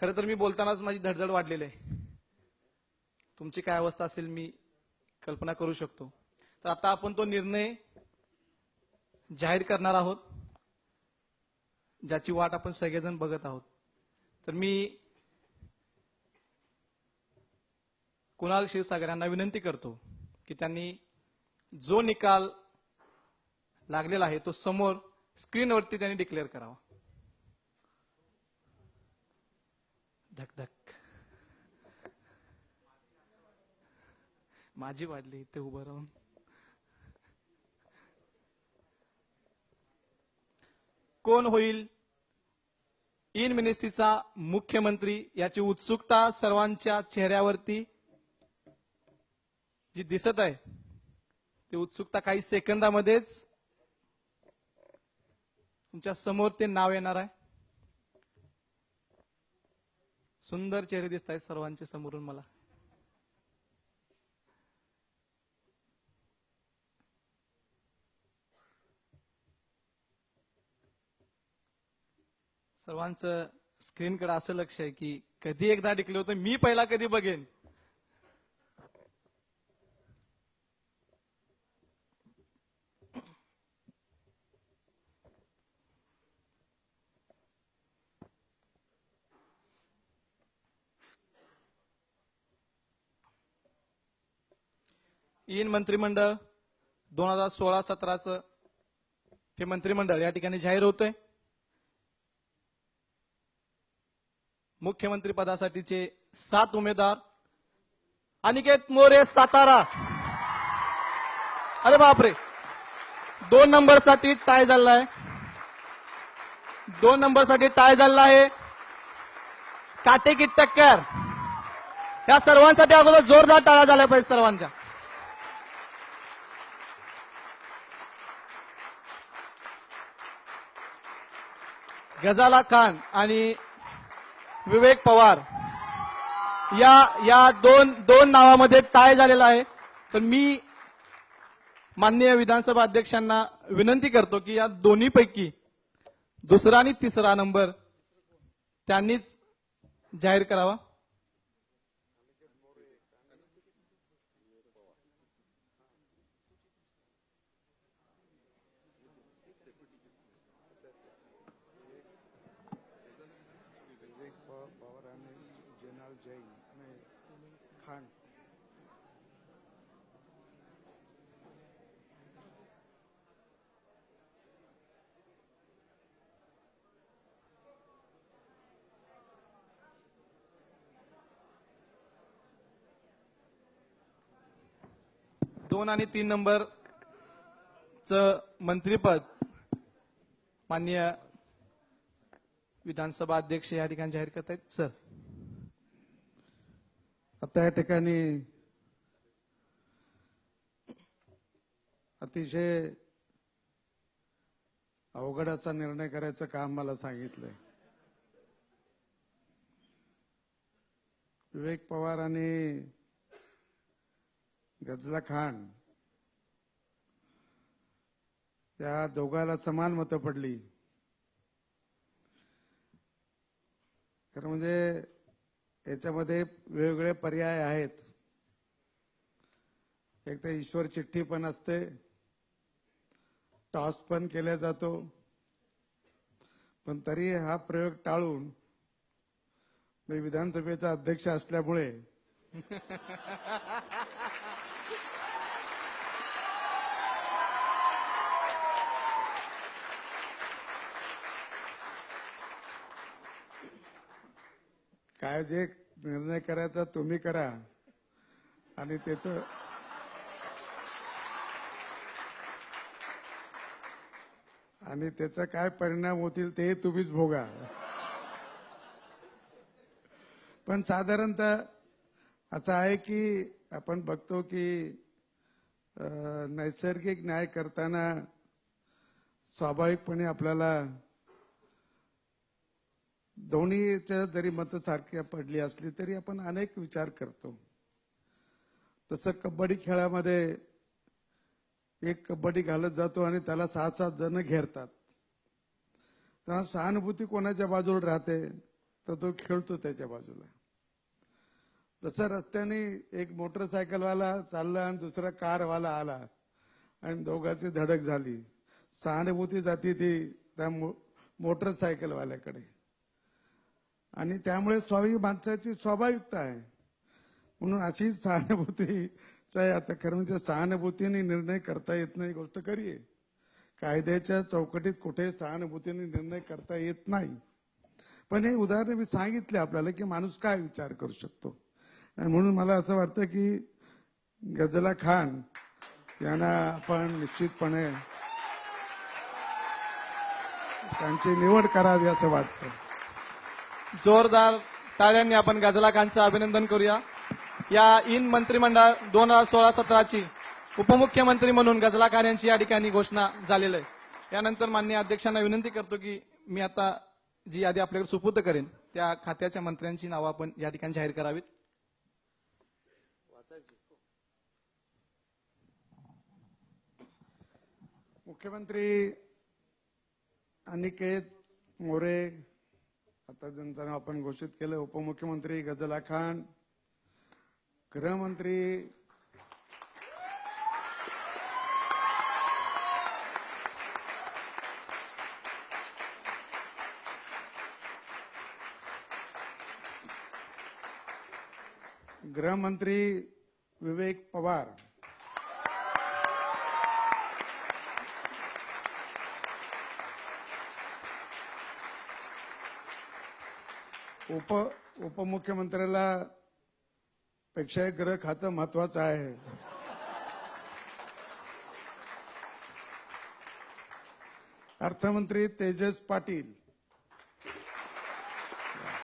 खरं तर मी बोलतानाच माझी धडधड वाढलेली आहे. तुमची काय अवस्था असेल मी कल्पना करू शकतो. तर आता आपण तो निर्णय जाहीर करणार आहोत ज्याची वाट आपण सगळेजण बघत आहोत. तर मी कुणाल क्षीरसागर विनंती करतो की त्यांनी जो निकाल लागलेला आहे तो समोर स्क्रीनवरती त्यांनी डिक्लेअर करावा. धक धक. माझी वाढली इथे उभं राहून. कोण होईल? इन मिनिस्ट्रीचा मुख्यमंत्री याची उत्सुकता सर्वांच्या चेहऱ्यावरती जी दिसत आहे ती उत्सुकता काही सेकंदामध्येच तुमच्यासमोर ते नाव येणार आहे. सुंदर चेहरे दिसत आहेत सर्वांचे समोरून मला. सर्वांचं स्क्रीनकडे असं लक्ष आहे की कधी एकदा टिकले होतं मी पहिला कधी बघेन? इन मंत्रिमंडळ दोन हजार सोळा सतराचं हे मंत्रिमंडळ या ठिकाणी जाहीर होतंय. मुख्यमंत्री पदासाठीचे सात उमेदवार अनिकेत मोरे सातारा. अरे बापरे. दोन नंबरसाठी टाय झाला आहे. दोन नंबरसाठी टाय झाला आहे. काटेकी टक्कर. या सर्वांसाठी अगोदर जोरदार टाळा झाला पाहिजे सर्वांच्या. गजाला खान आणि विवेक पवार या या दोन दोन नावामध्ये टाय झालेला आहे. तर मी माननीय विधानसभा अध्यक्षांना विनंती करतो की या दोन्हीपैकी दुसरा आणि तिसरा नंबर त्यांनीच जाहीर करावा. જેનાલ જૈન અને ખાન दोन आणि तीन नंबर च मंत्रीपद माननीय विधानसभा अध्यक्ष या ठिकाणी जाहीर करत आहेत सर आता या ठिकाणी अतिशय अवघडाचा निर्णय करायचं काम मला सांगितलंय. विवेक पवार आणि गजला खान या दोघाला समान मतं पडली. खरं म्हणजे याच्यामध्ये वेगवेगळे पर्याय आहेत. एक तर ईश्वर चिठ्ठी पण असते. टॉस पण केला जातो. पण तरी हा प्रयोग टाळून मी विधानसभेचा अध्यक्ष असल्यामुळे काय जे निर्णय करायचा तुम्ही करा. आणि त्याच आणि त्याचा काय परिणाम होतील ते तुम्हीच भोगा. पण साधारणतः असं आहे की आपण बघतो की नैसर्गिक न्याय करताना स्वाभाविकपणे आपल्याला दोन्हीच्या जरी मतं सारखी पडली असली तरी आपण अनेक विचार करतो. तसं कबड्डी खेळामध्ये एक कबड्डी घालत जातो आणि त्याला सात सात जण घेरतात. तेव्हा सहानुभूती कोणाच्या बाजूला राहते तर तो खेळतो त्याच्या बाजूला. तसं रस्त्याने एक मोटरसायकलवाला चालला आणि दुसरा कारवाला आला आणि दोघांची धडक झाली. सहानुभूती जाती ती त्या मो- मोटरसायकलवाल्याकडे. आणि त्यामुळे स्वाभाविक माणसाची स्वाभाविकता आहे. म्हणून अशी सहानुभूती आहे. आता खरं म्हणजे सहानुभूतीने निर्णय करता येत नाही गोष्ट खरी आहे. कायद्याच्या चौकटीत कुठे सहानुभूतीने निर्णय करता येत नाही. पण हे उदाहरण मी सांगितले आपल्याला की माणूस काय विचार करू शकतो. आणि म्हणून मला असं वाटतं की गजला खान यांना आपण निश्चितपणे त्यांची निवड करावी असं वाटतं. जोरदार टाळ्यांनी आपण गजला अभिनंदन करूया. या इन मंत्रिमंडळ दोन हजार सोळा सतराची उपमुख्यमंत्री म्हणून गजला यांची या ठिकाणी घोषणा झालेली आहे. यानंतर माननीय अध्यक्षांना विनंती करतो की मी आता जी यादी आपल्याकडे सुपूर्द करेन त्या खात्याच्या मंत्र्यांची नावं आपण या ठिकाणी जाहीर करावीत. मुख्यमंत्री अनिकेत मोरे आता ज्यांचं आपण घोषित केलं उपमुख्यमंत्री गजला खान गृहमंत्री गृहमंत्री विवेक पवार. उप उपमुख्यमंत्र्याला पेक्षा गृह खातं महत्वाचं आहे. अर्थमंत्री तेजस पाटील.